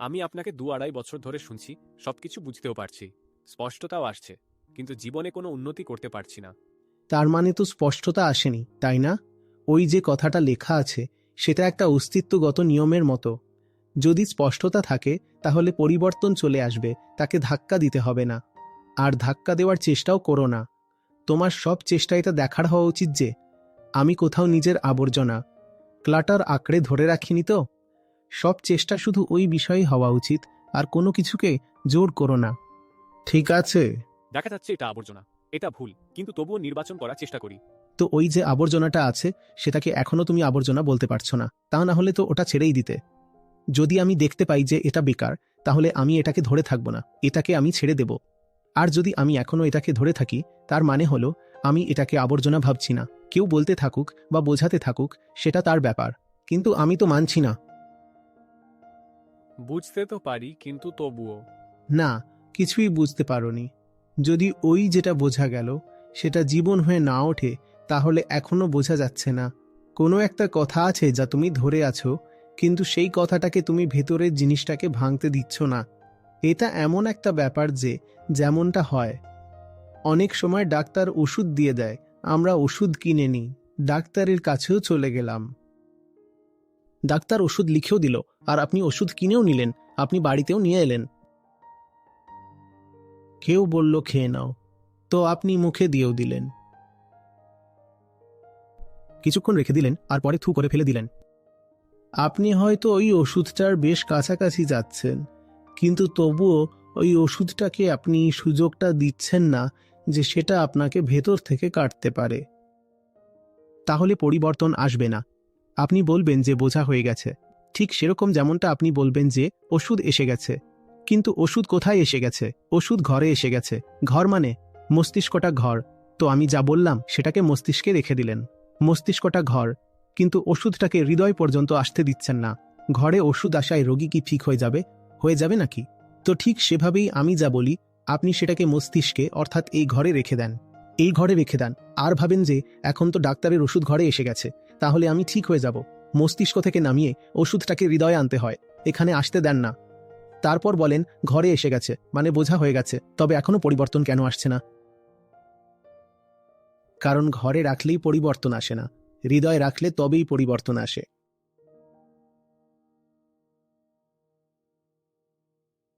আমি আপনাকে দু আড়াই বছর ধরে শুনছি, সবকিছু বুঝতেও পারছি। স্পষ্টতাও আসছে, কিন্তু জীবনে কোনো উন্নতি করতে পারছি না। তার মানে তো স্পষ্টতা আসেনি, তাই না? ওই যে কথাটা লেখা আছে, সেটা একটা অস্তিত্বগত নিয়মের মতো। যদি স্পষ্টতা থাকে, তাহলে পরিবর্তন চলে আসবে, তাকে ধাক্কা দিতে হবে না। আর ধাক্কা দেওয়ার চেষ্টাও করো না। তোমার সব চেষ্টা এটা দেখার হওয়া উচিত যে, আমি কোথাও নিজের আবর্জনা, ক্লাটার আঁকড়ে ধরে রাখিনি তো? সব চেষ্টা শুধু ওই বিষয়ে হওয়া উচিত আর কোনো কিছুকে জোর করো না। ঠিক আছে। দেখা যাচ্ছে এটা আবর্জনা। এটা ভুল কিন্তু তবুও নির্বাচন করার চেষ্টা করি। তো ওই যে আবর্জনাটা আছে সেটাকে এখনও তুমি আবর্জনা বলতে পারছ না তা না হলে তো ওটা ছেড়েই দিতে। যদি আমি দেখতে পাই যে এটা বেকার তাহলে আমি এটাকে ধরে থাকব না এটাকে আমি ছেড়ে দেব। আর যদি আমি এখনও এটাকে ধরে থাকি তার মানে হলো আমি এটাকে আবর্জনা ভাবছি না। কেউ বলতে থাকুক বা বোঝাতে থাকুক সেটা তার ব্যাপার। কিন্তু আমি তো মানছি না। বুঝতে তো পারি, কিন্তু তবুও। না, কিছুই বুঝতে পারোনি। যদি ওই যেটা বোঝা গেল, সেটা জীবন হয়ে না ওঠে, তাহলে এখনও বোঝা যাচ্ছে না। কোনো একটা কথা আছে যা তুমি ধরে আছো, কিন্তু সেই কথাটাকে তুমি ভেতরের জিনিসটাকে ভাঙতে দিচ্ছ না। এটা এমন একটা ব্যাপার যে, যেমনটা হয়। অনেক সময় ডাক্তার ওষুধ দিয়ে দেয়, আমরা ওষুধ কিনে নিই। ডাক্তারের কাছেও চলে গেলাম। ডাক্তার ওষুধ লিখেও দিল, আর আপনি ওষুধ কিনেও নিলেন, আপনি বাড়িতেও নিয়ে এলেন। কেউ বলল, খেয়ে নাও। তো আপনি মুখে দিয়েও দিলেন। কিছুক্ষণ রেখে দিলেন, আর পরে থু করে ফেলে দিলেন। আপনি হয়তো ওই ওষুধটার বেশ কাছাকাছি যাচ্ছেন, কিন্তু তবুও ওই ওষুধটাকে আপনি সুযোগটা দিচ্ছেন না যে সেটা আপনাকে ভেতর থেকে কাটতে পারে। তাহলে পরিবর্তন আসবে না। আপনি বলবেন যে বোঝা হয়ে গেছে। ঠিক সেরকম যেমনটা আপনি বলবেন যে ওষুধ এসে গেছে। কিন্তু ওষুধ কোথায় এসে গেছে? ওষুধ ঘরে এসে গেছে। ঘর মানে? মস্তিষ্কটা ঘর। তো আমি যা বললাম, সেটাকে মস্তিষ্কে রেখে দিলেন। মস্তিষ্কটা ঘর। কিন্তু ওষুধটাকে হৃদয় পর্যন্ত আসতে দিচ্ছেন না। ঘরে ওষুধ আসায় রোগী কি ঠিক হয়ে যাবে? হয়ে যাবে নাকি? তো ঠিক সেভাবেই আমি যা বলি, আপনি সেটাকে মস্তিষ্কে, অর্থাৎ এই ঘরে রেখে দেন। এই ঘরে রেখে দেন। আর ভাবেন যে, এখন তো ডাক্তারের ওষুধ ঘরে এসে গেছে। তাহলে আমি ঠিক হয়ে যাব। মস্তিষ্ক থেকে নামিয়ে ওষুধটাকে হৃদয়ে আনতে হয়। এখানে আসতে দেন না। তারপর বলেন, ঘরে এসে গেছে। মানে বোঝা হয়ে গেছে। তবে এখনও পরিবর্তন কেন আসছে না? কারণ ঘরে রাখলেই পরিবর্তন আসে না। হৃদয় রাখলে তবেই পরিবর্তন আসে।